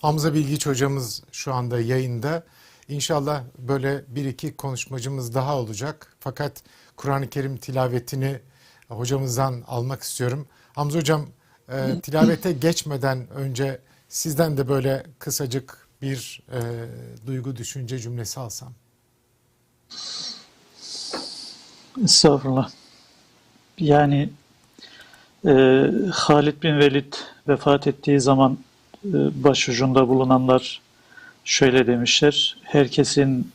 Hamza Bilgiç hocamız şu anda yayında. İnşallah böyle bir iki konuşmacımız daha olacak. Fakat Kur'an-ı Kerim tilavetini hocamızdan almak istiyorum. Hamza hocam e, tilavete geçmeden önce sizden de böyle kısacık bir e, duygu düşünce cümlesi alsam. Estağfurullah. Yani e, Halid bin Velid vefat ettiği zaman başucunda bulunanlar şöyle demişler. Herkesin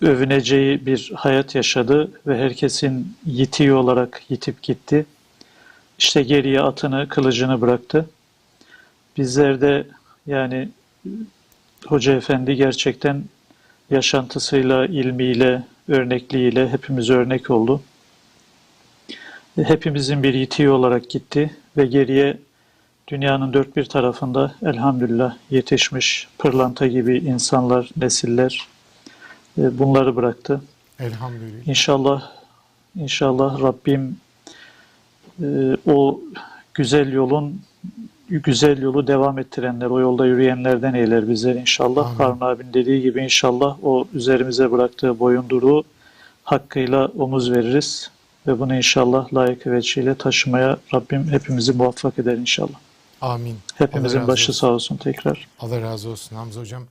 övüneceği bir hayat yaşadı ve herkesin yitiği olarak yitip gitti. İşte geriye atını, kılıcını bıraktı. Bizler de yani Hoca Efendi gerçekten yaşantısıyla, ilmiyle, örnekliğiyle hepimize örnek oldu. Hepimizin bir yitiği olarak gitti ve geriye dünyanın dört bir tarafında elhamdülillah yetişmiş pırlanta gibi insanlar, nesiller e, bunları bıraktı. Elhamdülillah. İnşallah, inşallah Rabbim e, o güzel yolun güzel yolu devam ettirenler, o yolda yürüyenlerden eyler bizleri inşallah. Amin. Harun abinin dediği gibi inşallah o üzerimize bıraktığı boyunduruğu hakkıyla omuz veririz ve bunu inşallah layık veçiyle taşımaya Rabbim hepimizi muvaffak eder inşallah. Amin. Hepimizin başı sağ olsun tekrar. Allah razı olsun Hamza hocam.